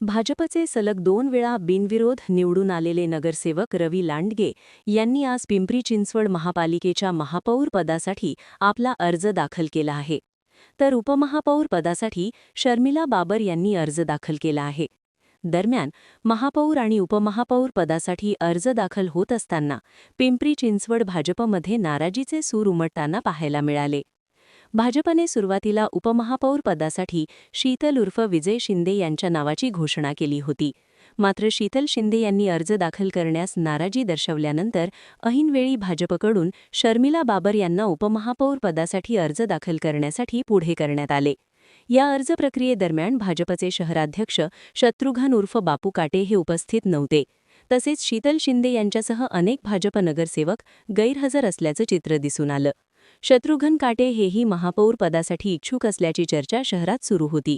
भाजपचे सलग दोन वेळा बिनविरोध निवडून आलेले नगरसेवक रवी लांडगे यांनी आज पिंपरी चिंचवड महापालिकेच्या महापौर पदासाठी आपला अर्ज दाखल केला आहे. तर उपमहापौर पदासाठी शर्मिला बाबर यांनी अर्ज दाखल केला आहे. दरम्यान महापौर आणि उपमहापौर पदासाठी अर्ज दाखल होत असताना पिंपरी चिंचवड भाजपमध्ये नाराजीचे सूर उमटताना पाहायला मिळाले. भाजपने सुरुवातीला उपमहापौर पदासाठी शीतल उर्फ विजय शिंदे यांच्या नावाची घोषणा केली होती. मात्र शीतल शिंदे यांनी अर्ज दाखल करण्यास नाराजी दर्शवल्यानंतर ऐनवेळी भाजपकडून शर्मिला बाबर यांना उपमहापौर पदासाठी अर्ज दाखल करण्यासाठी पुढे करण्यात आले. या अर्ज प्रक्रियेदरम्यान भाजपचे शहराध्यक्ष शत्रुघ्न उर्फ बापू काटे हे उपस्थित नव्हते. तसेच शीतल शिंदे यांच्यासह अनेक भाजप नगरसेवक गैरहजर असल्याचं चित्र दिसून आलं. शत्रुघ्न काटे हेही महापौर पदासाठी इच्छुक असल्याची चर्चा शहरात सुरू होती.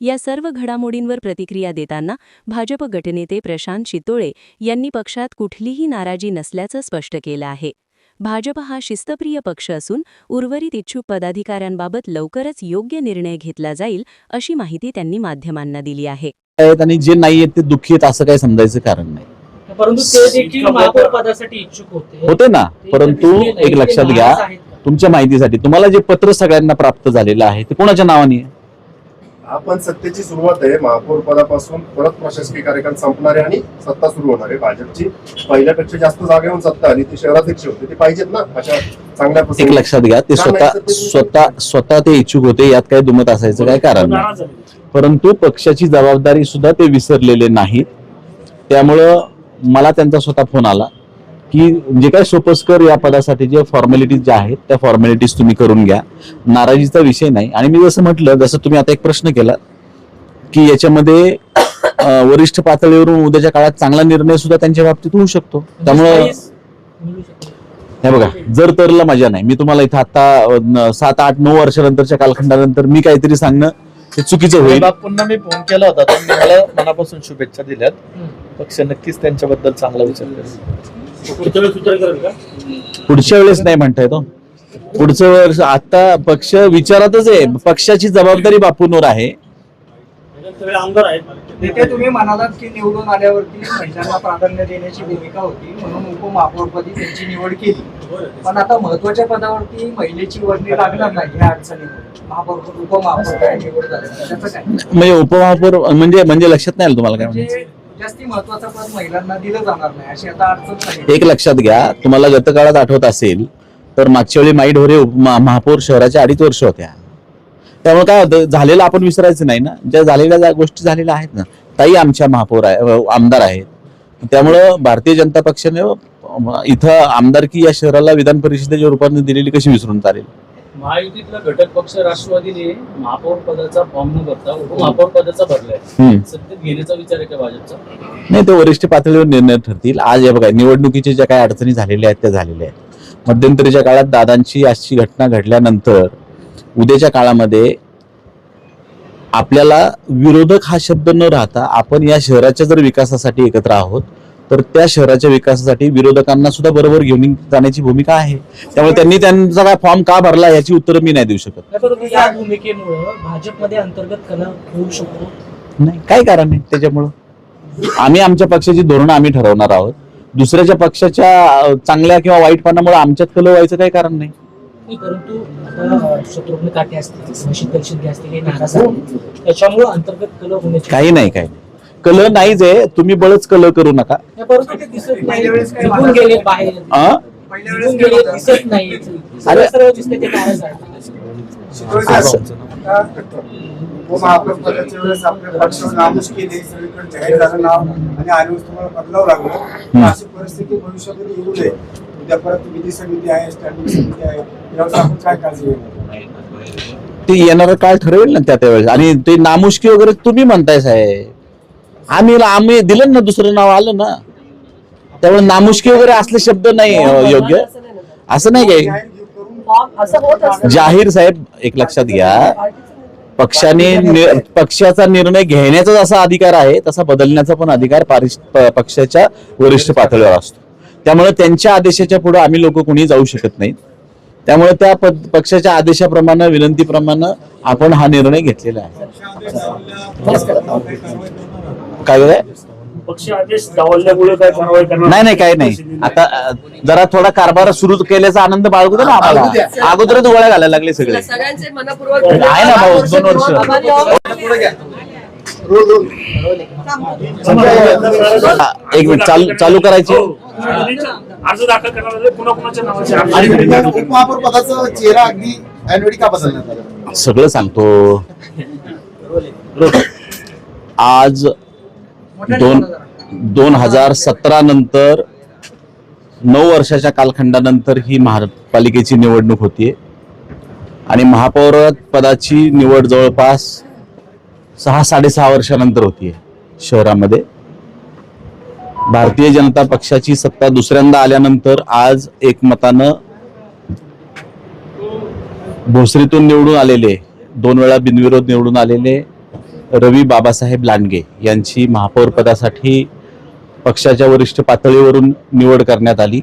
या सर्व घडामोडींवर प्रतिक्रिया देताना भाजप गटनेते प्रशांत शितोळे यांनी पक्षात कुठलीही नाराजी नसल्याचं स्पष्ट केलं आहे. भाजप हा शिस्तप्रिय पक्ष असून उर्वरित इच्छुक पदाधिकाऱ्यांबाबत लवकरच योग्य निर्णय घेतला जाईल अशी माहिती त्यांनी माध्यमांना दिली आहे. आणि जे नाही आहेत ते दुःखी आहेत असं काही समजायचं कारण नाही. परंतु ते देखील महापौर पदासाठी इच्छुक होते. होते ना. परंतु एक लक्षात घ्या? तुमच्या माहितीसाठी तुम्हाला जे पत्र सगळ्यांना प्राप्त झालेलं आहे ते कोणाच्या नावाने आहे? आपण सत्तेची सुरुवात आहे महापौर पदापासून परत प्रशासकीय कार्यकाळ संपणार आहे आणि सत्ता सुरू होणार आहे भाजपची. पहिल्यापेक्षा जास्त जागा येऊन सत्ता आली ती शहराध्यक्ष होते ते पाहिजेत ना अशा चांगल्या एक. लक्षात घ्या ते स्वतः स्वतः स्वतः ते इच्छुक होते यात काही दुमत असायचं काय कारण नाही. परंतु पक्षाची जबाबदारी सुद्धा ते विसरलेले नाहीत. त्यामुळं मला त्यांचा स्वतः फोन आला की जे काय सोपस्कर या पदासाठी जे फॉर्मॅलिटीज ज्या आहेत त्या फॉर्मॅलिटीज तुम्ही करून घ्या. नाराजीचा विषय नाही. आणि मी जसं म्हटलं जसं तुम्ही आता एक प्रश्न केला की याच्यामध्ये वरिष्ठ पातळीवरून उद्याच्या काळात चांगला निर्णय सुद्धा त्यांच्या बाबतीत होऊ शकतो. त्यामुळं काहीच मिळू शकत हे बघा जर तरला मजा नाही. मी तुम्हाला इथं आता सात आठ नऊ वर्षानंतरच्या कालखंडानंतर मी काहीतरी सांगणं हे चुकीचं होईल. बापूंना मी फोन केला होता. मनापासून शुभेच्छा दिल्यात. पक्ष नक्कीच त्यांच्याबद्दल चांगला विचार करेल. पुढच्या वेळेस विचार करेल का? पुढच्या वेळेस नाही म्हणताय तो. पुढचं वर्ष आता पक्ष विचारातच आहे. पक्षाची जबाबदारी बापूंवर आहे. सगळे आमदार आहेत. तिथे तुम्ही म्हणालात की निवडून आल्यावरती महिलांना प्राधान्य देण्याची भूमिका होती म्हणून उपमहापौरपदी त्यांची निवड केली. पण आता महत्त्वाच्या पदावरती महिलेची वर्णी लागणार नाही या अडचणी महापौर उपमहापौर निवड झाली म्हणजे उपमहापौर म्हणजे म्हणजे लक्षात नाही आलं तुम्हाला काय म्हणजे जास्ती पद महिलांना दिलं जाणार नाही अशी आता अडचण एक लक्षात घ्या तुम्हाला गतकाळात आठवत असेल तर मागच्या वेळी माई ढोरे महापौर शहराच्या अडीच वर्ष होत्या. त्यामुळे काय होतं झालेलं आपण विसरायचं नाही ना? ज्या झालेल्या ज्या गोष्टी झालेल्या आहेत ना ताई आमच्या महापौर आहे आमदार आहेत. त्यामुळं भारतीय जनता पक्षाने इथं आमदारकी या शहराला विधान परिषदेच्या रूपाने दिलेली कशी विसरून चालेल? महायुतीतला घटक पक्ष राष्ट्रवादीने महापौर पदाचा फॉर्म न भरता उपमहापौर पदाचा भरलाय. सत्तेत घेण्याचा विचार आहे का भाजपचा? नाही ते वरिष्ठ पातळीवर निर्णय ठरतील. आज हे बघा निवडणुकीच्या ज्या काही अडचणी झालेल्या आहेत त्या झालेल्या आहेत. मध्यंतरीच्या काळात दादांची अशी घटना घडल्यानंतर उद्याच्या काळामध्ये आपल्याला विरोधक हा शब्द न राहता आपण या शहराच्या जर विकासासाठी एकत्र आहोत तर त्या शहराच्या विकासासाठी विरोधकांना सुद्धा बरोबर घेऊन जाण्याची भूमिका आहे. त्यामुळे त्यांनी त्यांचा काय फॉर्म का भरला याची उत्तरं मी नाही देऊ शकत. नाही, परंतु या भूमिकेमुळं भाजपमध्ये अंतर्गत कलह होऊ शकतो? नाही काय कारण आहे त्याच्यामुळं? आम्ही आमच्या पक्षाची धोरणं आम्ही ठरवणार आहोत. दुसऱ्याच्या पक्षाच्या चांगल्या किंवा वाईटपणामुळे आमच्यात कलह व्हायचं काही कारण नाही. नाही, परंतु हे काही नाही काही नाही कलह नाहीच आहे तुम्ही बळच कलह करू नका. वेळेस काय निघून म्हणाला? गेले बाहेर. अं? पहिल्या वेळेस निघून काय गेले होतं? दिसत नाही. सरळ सरळ दिसते ते नाराज आहेत शितोळे साहेब, आता उपमहापौर पदाच्या वेळेस आपल्या पक्षावर नामूस केले सगळीकडे जाहीर झालं नाव आणि आल्यावर तुम्हाला बदलावं लागलं. अशी परिस्थिती भविष्यामध्ये येऊ नये. उद्या परत विधी समिती आहे स्टँडिंग समिती आहे. यावर आपण काय काळजी घेणार ते येणारा काळ ठरवेल ना त्या त्यावेळेस. आणि ते नामुष्की वगैरे तुम्ही म्हणताय साहेब. आम्ही आम्ही दिलं ना दुसरं नाव आलं ना. त्यामुळे नामुष्की वगैरे असले शब्द नाही योग्य. असं नाही काही. जाहीर साहेब एक लक्षात घ्या. पक्षाने पक्षाचा निर्णय घेण्याचा जसा अधिकार आहे तसा बदलण्याचा पण अधिकार पारिश- पक्षाच्या वरिष्ठ पातळीवर असतो. त्यामुळे त्यांच्या आदेशाच्या पुढे आम्ही लोक कोणी जाऊ शकत नाहीत. त्यामुळे त्या पद- पक्षाच्या आदेशाप्रमाणे विनंतीप्रमाणे आपण हा निर्णय घेतलेला आहे. काय काय पक्ष आदेश डावलल्यामुळे काय कारवाई करणार? नाही नाही काही नाही. आता अ, जरा थोडा कारभार सुरू केल्याचा आनंद बाळगू दे ना आम्हाला. अगोदरच गोळ्या घालायला लागले सगळे. सगळ्यांचे मनपूर्वक आहे ना भाऊ दोन वर्ष. आभारी आहोत. हा, एक मिनिट चालू चालू करायची. हो. अर्ज दाखल करणार आहे. कुणाकुणाच्या नावाचे अर्ज. आणि दाखल करणार आहे? उपमहापौर पदाचा चेहरा अगदी ऐनवेळी का बदलण्यात आला सगळं सांगतो. आज दोन दोन हजार सतरा नंतर नऊ वर्षाच्या कालखंडानंतर ही महापालिकेची निवडणूक होतीये. आणि महापौर पदाची निवड जवळपास सहा साडेसहा वर्षानंतर होतीये शहरामध्ये. भारतीय जनता पक्षाची सत्ता दुसऱ्यांदा आल्यानंतर आज एकमतानं भोसरीतून निवडून आलेले दोन वेळा बिनविरोध निवडून आलेले रवी बाबासाहेब लांडगे यांची महापौरपदासाठी पक्षाच्या वरिष्ठ पातळीवरून निवड करण्यात आली.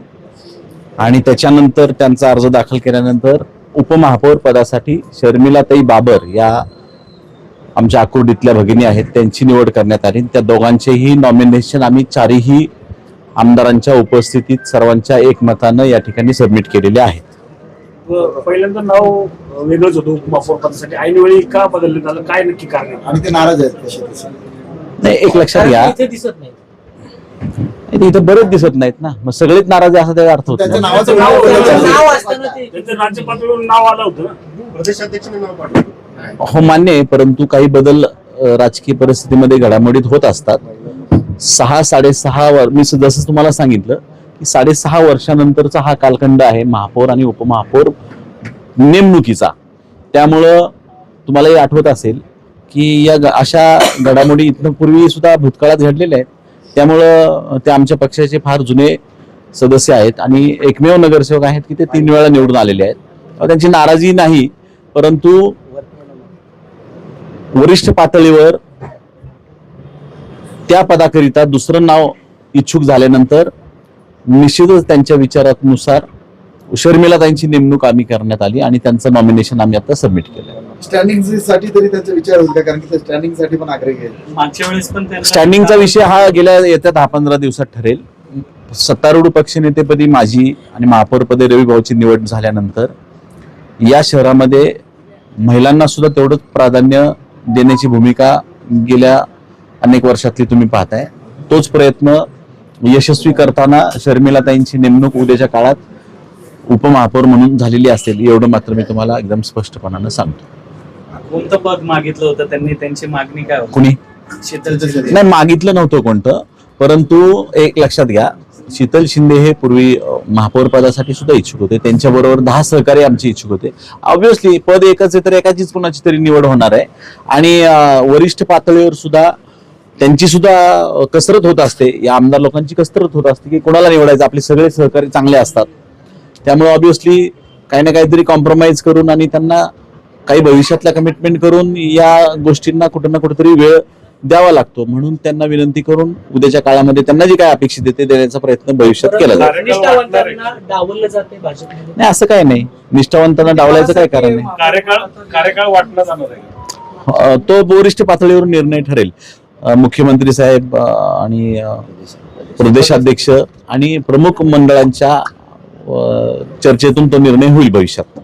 आणि त्याच्यानंतर त्यांचा अर्ज दाखल केल्यानंतर उपमहापौर पदासाठी शर्मिलाताई बाबर या आमच्या आकुर्डीतल्या भगिनी आहेत त्यांची निवड करण्यात आली. त्या दोघांचेही नॉमिनेशन आम्ही चारही आमदारांच्या उपस्थितीत सर्वांच्या एकमतानं या ठिकाणी सबमिट केलेले आहेत. पहिल्यांदा नाव वेगळंच होतं उपमहापौर पदासाठी ऐन वेळी का बदलण्यात आलं काय नक्की कारण आहे? आणि ते नाराज आहेत तसे नाही एक लक्षात घ्या. इथे दिसत नाही इथे इथं बरेच दिसत नाहीत ना. मग सगळेच नाराज आहे असा त्याचा अर्थ होत. त्यांच्या नाही. नावाचं नाव- नाव त्यांचं बदललं. नाव असताना ते. त्यांचं राज्य पातळीवर नाव आलं होतं ना. प्रदेशाध्यक्षांनी नाव पाठवलं. हो मान्य आहे परंतु काही बदल अ, राजकीय परिस्थितीमध्ये घडामोडीत होत असतात. सहा साडेसहा वर मी जसं तुम्हाला सांगितलं की साडेसहा वर्षानंतरचा हा कालखंड आहे महापौर आणि उपमहापौर नेमणुकीचा. त्यामुळं तुम्हालाही आठवत असेल की या अशा घडामोडी इथनं पूर्वी सुद्धा भूतकाळात घडलेल्या आहेत. त्यामुळं ते आमच्या पक्षाचे फार जुने सदस्य आहेत आणि एकमेव नगरसेवक आहेत की ते तीन वेळा निवडून आलेले आहेत. त्यांची नाराजी नाही परंतु वरिष्ठ पातळीवर त्या पदाकरिता दुसरं नाव इच्छुक झाल्यानंतर निश्चितच त्यांच्या विचारानुसार शर्मिला त्यांची नेमणूक आम्ही करण्यात आली आणि त्यांचं नॉमिनेशन आम्ही आता सबमिट केलं स्टँडिंगसाठी तरी त्यांचा विचार होईल कारण की स्टँडिंगसाठी पण आग्रही आहेत. मागच्या वेळेस पण स्टँडिंगचा विषय हा गेल्या येत्या दहा पंधरा दिवसात ठरेल. सत्तारूढ पक्षनेतेपदी माझी आणि महापौरपदी रविभाऊची निवड झाल्यानंतर या शहरामध्ये महिलांना सुद्धा तेवढंच प्राधान्य देण्याची भूमिका गेल्या अनेक वर्षातली तुम्ही पाहताय. तोच प्रयत्न यशस्वी करताना शर्मिलाताईंची नेमणूक उद्याच्या काळात उपमहापौर म्हणून झालेली असेल एवढं मात्र मी तुम्हाला एकदम स्पष्टपणानं सांगतो. कोणतं पद मागितलं होतं? त्यांनी त्यांची मागणी काय कुणी? शीतल नाही मागितलं नव्हतं कोणतं परंतु एक लक्षात घ्या शीतल शिंदे हे पूर्वी महापौर पदासाठी सुद्धा इच्छुक होते. त्यांच्याबरोबर दहा सहकारी आमचे इच्छुक होते. ऑब्विसली पद एकच आहे तर एकाचीच कुणाची तरी निवड होणार आहे. आणि वरिष्ठ पातळीवर सुद्धा त्यांची सुद्धा कसरत होत असते. या आमदार लोकांची कसरत होत असते की कोणाला निवडायचं? आपले सगळे सहकारी चांगले असतात. त्यामुळे ऑब्विसली काही ना काहीतरी कॉम्प्रोमाइज करून आणि त्यांना काही भविष्यातल्या कमिटमेंट करून या गोष्टींना कुठं ना कुठेतरी वेळ द्यावा लागतो. म्हणून त्यांना विनंती करून उद्याच्या काळामध्ये त्यांना जे काय अपेक्षित आहे ते देण्याचा प्रयत्न भविष्यात केला जाते नाही असं काय नाही. निष्ठावंतांना डावलायचं काय कारण नाही. कार्यकाळ कार्यकाळ वाटला जाणार आहे. अ, तो वरिष्ठ पातळीवर निर्णय ठरेल. मुख्यमंत्री साहेब आणि प्रदेशाध्यक्ष आणि प्रमुख मंडळांच्या चर्चेतून तो निर्णय होईल भविष्यात.